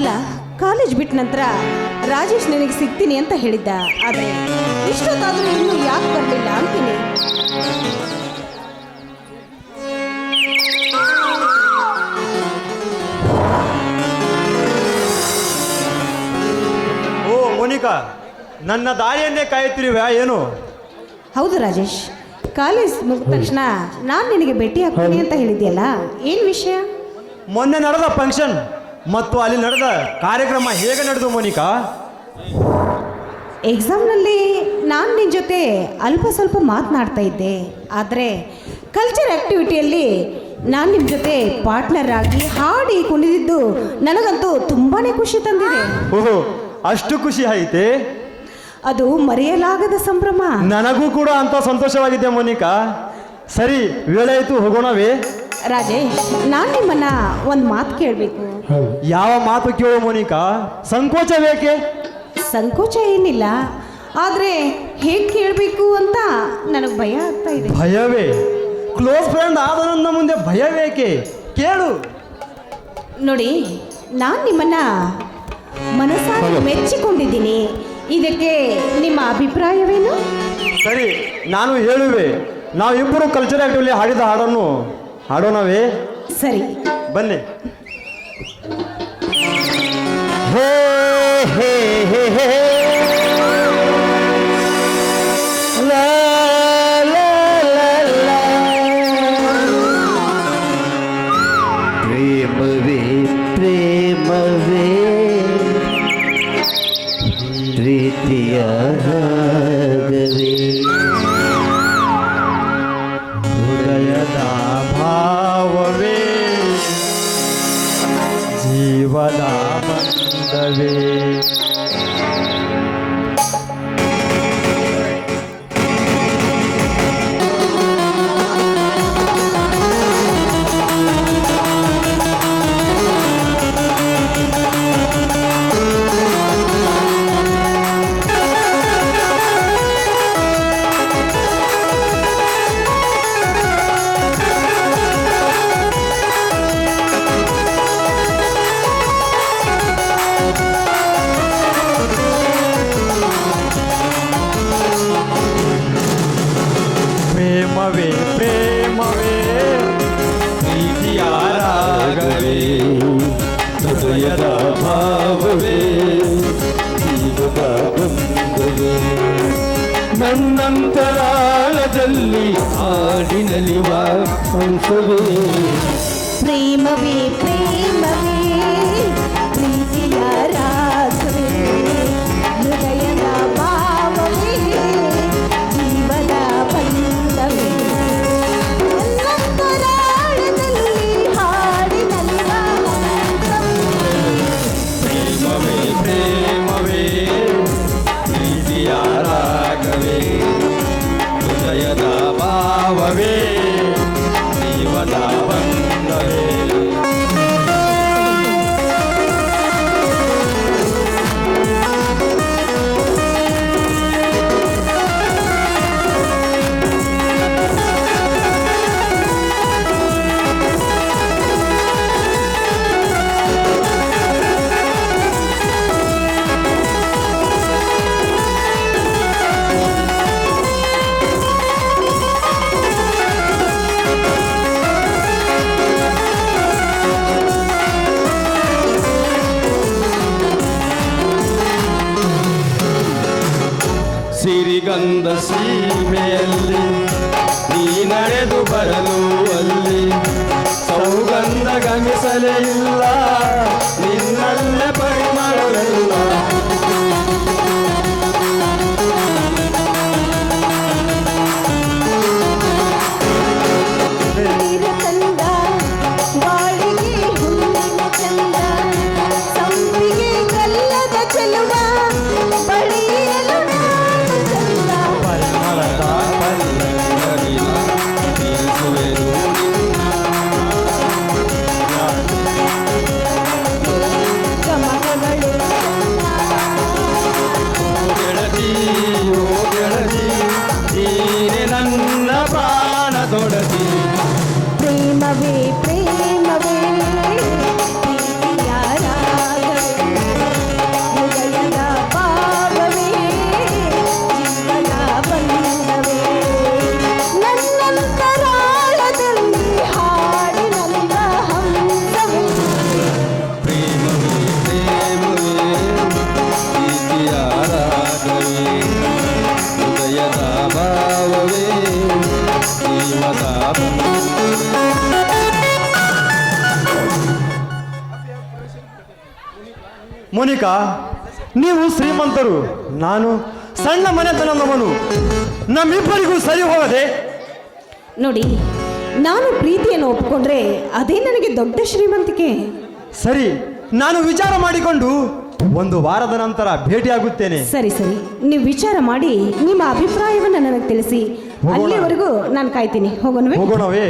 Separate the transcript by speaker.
Speaker 1: ಅಲ್ಲ ಕಾಲೇಜ್ ಬಿಟ್ಟ ನಂತರ ರಾಜೇಶ್ ನಿನಗೆ ಸಿಗ್ತೀನಿ ಅಂತ ಹೇಳಿದ್ದ. ಆದರೆ ಇಷ್ಟೊತ್ತಾದರೂ ಇನ್ನೂ ಯಾಕೆ ಬರಲಿಲ್ಲ ಅಂತೀನಿ.
Speaker 2: ಓ ಮೋನಿಕಾ ನನ್ನ ದಾರಿಯನ್ನೇ ಕಾಯುತ್ತಿರುವ ಏನು?
Speaker 1: ಹೌದು ರಾಜೇಶ್ ಕಾಲೇಜ್ ಮುಗಿದ ತಕ್ಷಣ ನಾನು ನಿನಗೆ ಭೇಟಿ ಹಾಕ್ತೀನಿ ಅಂತ ಹೇಳಿದ್ಯಲ್ಲ ಏನು ವಿಷಯ?
Speaker 2: ಮೊನ್ನೆ ನಡೆದ ಫಂಕ್ಷನ್ ಮತ್ತು ಅಲ್ಲಿ ನಡೆದ ಕಾರ್ಯಕ್ರಮ ಹೇಗೆ ನಡೆದು ಮೋನಿಕಾ?
Speaker 1: ಎಕ್ಸಾಮ್ನಲ್ಲಿ ನಾನು ನಿನ್ನ ಜೊತೆ ಅಲ್ಪ ಸ್ವಲ್ಪ ಮಾತನಾಡ್ತಾ ಇದ್ದೆ. ಆದರೆ ಕಲ್ಚರ್ ಆ್ಯಕ್ಟಿವಿಟಿಯಲ್ಲಿ ನಾನು ನಿಮ್ಮ ಜೊತೆ ಪಾರ್ಟ್ನರ್ ಆಗಿ ಹಾಡಿ ಕುಣಿದಿದ್ದು ನನಗಂತೂ ತುಂಬಾ ಖುಷಿ ತಂದಿದೆ.
Speaker 2: ಓಹೋ ಅಷ್ಟು ಖುಷಿ ಆಯಿತೆ
Speaker 1: ಅದು ಮರೆಯಲಾಗದ ಸಂಭ್ರಮ.
Speaker 2: ನನಗೂ ಕೂಡ ಅಂತ ಸಂತೋಷವಾಗಿದೆ ಮೋನಿಕಾ? ಸರಿ ವೇಳೆ ಆಯಿತು ಹೋಗೋಣವೇ.
Speaker 1: ರಾಜೇಶ್ ನಾನು ನಿಮ್ಮನ್ನ ಒಂದು ಮಾತು ಕೇಳಬೇಕು.
Speaker 2: ಯಾವ ಮಾತು ಕೇಳು ಮೋನಿಕಾ? ಸಂಕೋಚ ಬೇಕೆ?
Speaker 1: ಸಂಕೋಚ ಏನಿಲ್ಲ ಆದರೆ ಹೇಗೆ ಕೇಳಬೇಕು ಅಂತ ನನಗೆ ಭಯ ಆಗ್ತಾ ಇದೆ.
Speaker 2: ಭಯವೇ? ಕ್ಲೋಸ್ ಫ್ರೆಂಡ್ ಆದ ನನ್ನ ಮುಂದೆ ಭಯ ಬೇಕೆ? ಕೇಳು.
Speaker 1: ನೋಡಿ ನಾನು ನಿಮ್ಮನ್ನ ಮನಸ್ಸಾಗಿ ಮೆಚ್ಚಿಕೊಂಡಿದ್ದೀನಿ. ಇದಕ್ಕೆ ನಿಮ್ಮ ಅಭಿಪ್ರಾಯವೇನು?
Speaker 2: ಸರಿ ನಾನು ಹೇಳುವೆ. ನಾವಿಬ್ಬರು ಕಲ್ಚರ್ ಆಕ್ಟಿವ್ಲಿ ಹಾಡಿದ ಹಾಡನ್ನು ಹಾಡೋಣವೇ
Speaker 1: ಸರಿ
Speaker 2: ಬನ್ನಿ ಹೇ ಹೇ ಹೇ ಹೇ ಲಾ ಲಾ ಲಾ
Speaker 3: ಪ್ರೇಮವೇ ಪ್ರೇಮವೇ. ಪ್ರೀತಿಯ ರಾಗವೇ
Speaker 2: ಹೃದಯದ ಭಾವವೇ ಜೀವದ ಬಂಧವೇ.
Speaker 3: ನನ್ನಂತರಾಳದಲ್ಲಿ ಹಾಡಿನಲಿವ ಹಂಸವೇ.
Speaker 1: ಪ್ರೇಮವೇ ಪ್ರೇಮವೇ. ಭಾವವೇ
Speaker 3: ಸಿರಿಗಂಧ ಸೀಮೆಯಲ್ಲಿ ನೀ ನಡೆದು ಬರಲು ಅಲ್ಲಿ ಸೌಗಂಧ ಗಮಿಸಲೇ ಇಲ್ಲ. Prima vi, prima.
Speaker 2: ಮೋನಿಕಾ ನೀವು ಶ್ರೀಮಂತರು. ನಾನು ಸಣ್ಣ ಮನೆತನದವನು. ನಮ್ಮಿಬ್ಬರಿಗೂ ಸರಿ ಹೋಗದೆ.
Speaker 1: ನೋಡಿ ನಾನು ಪ್ರೀತಿಯನ್ನು ಒಪ್ಪಿಕೊಂಡ್ರೆ ಅದೇ ನನಗೆ ದೊಡ್ಡ ಶ್ರೀಮಂತಿಕೆ.
Speaker 2: ಸರಿ ನಾನು ವಿಚಾರ ಮಾಡಿಕೊಂಡು ಒಂದು ವಾರದ ನಂತರ ಭೇಟಿಯಾಗುತ್ತೇನೆ.
Speaker 1: ಸರಿ ಸರಿ. ನೀವು ವಿಚಾರ ಮಾಡಿ ನಿಮ್ಮ ಅಭಿಪ್ರಾಯವನ್ನು ನನಗೆ ತಿಳಿಸಿ.
Speaker 2: ಹೋಗೋಣ.
Speaker 1: ಅಲ್ಲಿವರೆಗೂ ನಾನು ಕಾಯ್ತೀನಿ. ಹೋಗೋಣವೇ?
Speaker 2: ಹೋಗೋಣವೇ?